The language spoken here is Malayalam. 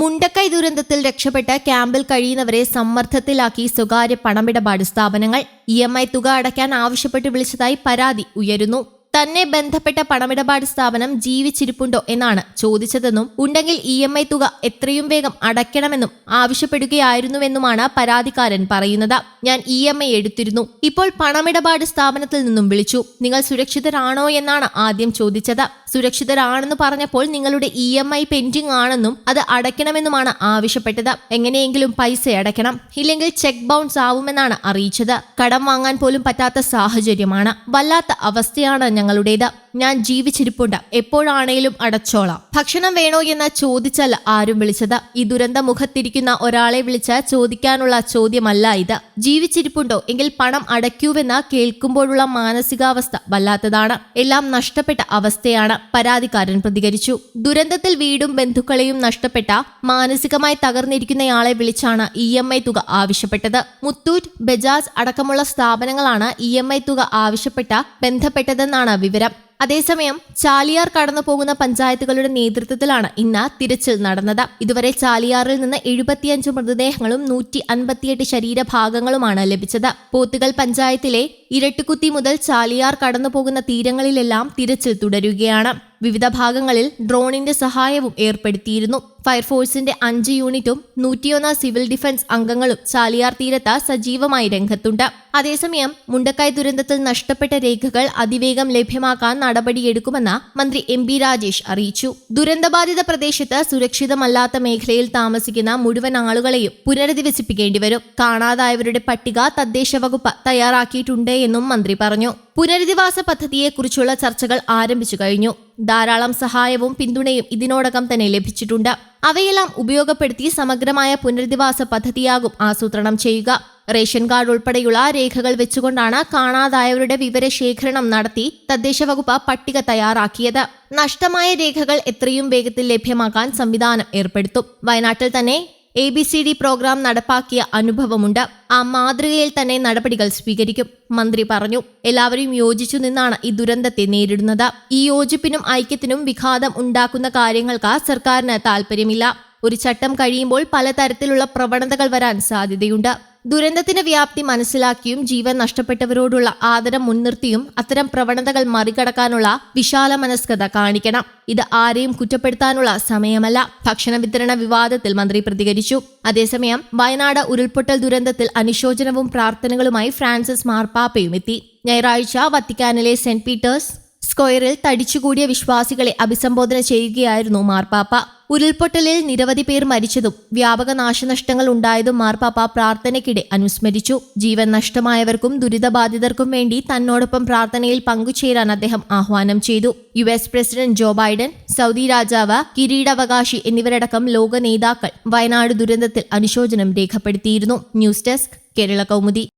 മുണ്ടക്കൈ ദുരന്തത്തിൽ രക്ഷപ്പെട്ട ക്യാമ്പിൽ കഴിയുന്നവരെ സമ്മർദ്ദത്തിലാക്കി സ്വകാര്യ പണമിടപാട് സ്ഥാപനങ്ങൾ ഇ തുക അടയ്ക്കാൻ ആവശ്യപ്പെട്ട് വിളിച്ചതായി പരാതി ഉയരുന്നു. തന്നെ ബന്ധപ്പെട്ട പണമിടപാട് സ്ഥാപനം ജീവിച്ചിരിപ്പുണ്ടോ എന്നാണ് ചോദിച്ചതെന്നും ഉണ്ടെങ്കിൽ ഇ എം ഐ തുക എത്രയും വേഗം അടയ്ക്കണമെന്നും ആവശ്യപ്പെടുകയായിരുന്നുവെന്നുമാണ് പരാതിക്കാരൻ പറയുന്നത്. ഞാൻ ഇ എം ഐ എടുത്തിരുന്നു. ഇപ്പോൾ പണമിടപാട് സ്ഥാപനത്തിൽ നിന്നും വിളിച്ചു. നിങ്ങൾ സുരക്ഷിതരാണോ എന്നാണ് ആദ്യം ചോദിച്ചത്. സുരക്ഷിതരാണെന്ന് പറഞ്ഞപ്പോൾ നിങ്ങളുടെ ഇ എം ഐ പെൻഡിംഗ് ആണെന്നും അത് അടയ്ക്കണമെന്നുമാണ് ആവശ്യപ്പെട്ടത്. എങ്ങനെയെങ്കിലും പൈസ അടയ്ക്കണം. ഇല്ലെങ്കിൽ ചെക്ക് ബൗൺസ് ആവുമെന്നാണ് അറിയിച്ചത്. കടം വാങ്ങാൻ പോലും പറ്റാത്ത സാഹചര്യമാണ്. വല്ലാത്ത അവസ്ഥയാണ് ഞങ്ങളുടേത്. ഞാൻ ജീവിച്ചിരിപ്പുണ്ട്. എപ്പോഴാണേലും അടച്ചോളാം. ഭക്ഷണം വേണോ എന്ന് ചോദിച്ചാൽ ആരും വിളിച്ചത്. ഈ ദുരന്ത മുഖത്തിരിക്കുന്ന ഒരാളെ വിളിച്ച് ചോദിക്കാനുള്ള ചോദ്യമല്ല ഇത്. ജീവിച്ചിരിപ്പുണ്ടോ? എങ്കിൽ പണം അടയ്ക്കൂവെന്ന് കേൾക്കുമ്പോഴുള്ള മാനസികാവസ്ഥ വല്ലാത്തതാണ്. എല്ലാം നഷ്ടപ്പെട്ട അവസ്ഥയാണ് പരാതിക്കാരൻ പ്രതികരിച്ചു. ദുരന്തത്തിൽ വീടും ബന്ധുക്കളെയും നഷ്ടപ്പെട്ട മാനസികമായി തകർന്നിരിക്കുന്നയാളെ വിളിച്ചാണ് ഇ എം ഐ തുക ആവശ്യപ്പെട്ടത്. മുത്തൂറ്റ് ബജാജ് അടക്കമുള്ള സ്ഥാപനങ്ങളാണ് ഇ എം ഐ തുക ആവശ്യപ്പെട്ട ബന്ധപ്പെട്ടതെന്നാണ് വിവരം. അതേസമയം ചാലിയാർ കടന്നു പോകുന്ന പഞ്ചായത്തുകളുടെ നേതൃത്വത്തിലാണ് ഇന്ന് തിരച്ചിൽ നടന്നത്. ഇതുവരെ ചാലിയാറിൽ നിന്ന് എഴുപത്തിയഞ്ച് മൃതദേഹങ്ങളും നൂറ്റി അൻപത്തിയെട്ട് ശരീരഭാഗങ്ങളുമാണ് ലഭിച്ചത്. പോത്തുകൽ പഞ്ചായത്തിലെ ഇരട്ടുകുത്തി മുതൽ ചാലിയാർ കടന്നു പോകുന്ന തീരങ്ങളിലെല്ലാം തിരച്ചിൽ തുടരുകയാണ്. വിവിധ ഭാഗങ്ങളിൽ ഡ്രോണിന്റെ സഹായവും ഏർപ്പെടുത്തിയിരുന്നു. ഫയർഫോഴ്സിന്റെ അഞ്ച് യൂണിറ്റും നൂറ്റിയൊന്ന് സിവിൽ ഡിഫൻസ് അംഗങ്ങളും ചാലിയാർ തീരത്ത് സജീവമായി രംഗത്തുണ്ട്. അതേസമയം മുണ്ടക്കായ് ദുരന്തത്തിൽ നഷ്ടപ്പെട്ട രേഖകൾ അതിവേഗം ലഭ്യമാക്കാൻ നടപടിയെടുക്കുമെന്ന് മന്ത്രി എം ബി രാജേഷ് അറിയിച്ചു. ദുരന്തബാധിത പ്രദേശത്ത് സുരക്ഷിതമല്ലാത്ത മേഖലയിൽ താമസിക്കുന്ന മുഴുവൻ ആളുകളെയും പുനരധിവസിപ്പിക്കേണ്ടി വരും. കാണാതായവരുടെ പട്ടിക തദ്ദേശ വകുപ്പ് തയ്യാറാക്കിയിട്ടുണ്ട് എന്നും മന്ത്രി പറഞ്ഞു. പുനരധിവാസ പദ്ധതിയെക്കുറിച്ചുള്ള ചർച്ചകൾ ആരംഭിച്ചു കഴിഞ്ഞു. ധാരാളം സഹായവും പിന്തുണയും ഇതിനോടകം തന്നെ ലഭിച്ചിട്ടുണ്ട്. അവയെല്ലാം ഉപയോഗപ്പെടുത്തി സമഗ്രമായ പുനരധിവാസ പദ്ധതിയാകും ആസൂത്രണം ചെയ്യുക. റേഷൻ കാർഡ് ഉൾപ്പെടെയുള്ള രേഖകൾ വെച്ചുകൊണ്ടാണ് കാണാതായവരുടെ വിവരശേഖരണം നടത്തി തദ്ദേശ വകുപ്പ് പട്ടിക തയ്യാറാക്കിയത്. നഷ്ടമായ രേഖകൾ എത്രയും വേഗത്തിൽ ലഭ്യമാക്കാൻ സംവിധാനം ഏർപ്പെടുത്തും. വയനാട്ടിൽ തന്നെ A B C D program നടപ്പാക്കിയ അനുഭവമുണ്ട്. ആ മാതൃകയിൽ തന്നെ നടപടികൾ സ്വീകരിക്കും. മന്ത്രി പറഞ്ഞു എല്ലാവരും യോജിച്ചു നിന്നാണ് ഈ ദുരന്തത്തെ നേരിടുന്നത്. ഈ യോജിപ്പിനും ഐക്യത്തിനും വിഘാതം ഉണ്ടാക്കുന്ന കാര്യങ്ങൾക്ക് സർക്കാരിന് താല്പര്യമില്ല ഒരു ചട്ടം കഴിയുമ്പോൾ പലതരത്തിലുള്ള പ്രവണതകൾ വരാൻ സാധ്യതയുണ്ട്. ദുരന്തത്തിന്റെ വ്യാപ്തി മനസ്സിലാക്കിയും ജീവൻ നഷ്ടപ്പെട്ടവരോടുള്ള ആദരം മുൻനിർത്തിയും അത്തരം പ്രവണതകൾ മറികടക്കാനുള്ള വിശാല മനസ്കത കാണിക്കണം. ഇത് ആരെയും കുറ്റപ്പെടുത്താനുള്ള സമയമല്ല. ഭക്ഷണ വിതരണ വിവാദത്തിൽ മന്ത്രി പ്രതികരിച്ചു. അതേസമയം വയനാട് ഉരുൾപൊട്ടൽ ദുരന്തത്തിൽ അനുശോചനവും പ്രാർത്ഥനകളുമായി ഫ്രാൻസിസ് മാർപ്പാപ്പയും എത്തി. ഞായറാഴ്ച വത്തിക്കാനിലെ സെന്റ് പീറ്റേഴ്സ് സ്ക്വയറിൽ തടിച്ചുകൂടിയ വിശ്വാസികളെ അഭിസംബോധന ചെയ്യുകയായിരുന്നു മാർപ്പാപ്പ. ഉരുൾപൊട്ടലിൽ നിരവധി പേർ മരിച്ചതും വ്യാപക നാശനഷ്ടങ്ങൾ ഉണ്ടായതും മാർപ്പാപ്പ പ്രാർത്ഥനയ്ക്കിടെ അനുസ്മരിച്ചു. ജീവൻ നഷ്ടമായവർക്കും ദുരിതബാധിതർക്കും വേണ്ടി തന്നോടൊപ്പം പ്രാർത്ഥനയിൽ പങ്കുചേരാൻ അദ്ദേഹം ആഹ്വാനം ചെയ്തു. US president Joe Biden Saudi രാജാവ് കിരീടാവകാശി എന്നിവരടക്കം ലോക നേതാക്കൾ വയനാട് ദുരന്തത്തിൽ അനുശോചനം രേഖപ്പെടുത്തിയിരുന്നു. News desk Kerala Kaumudi.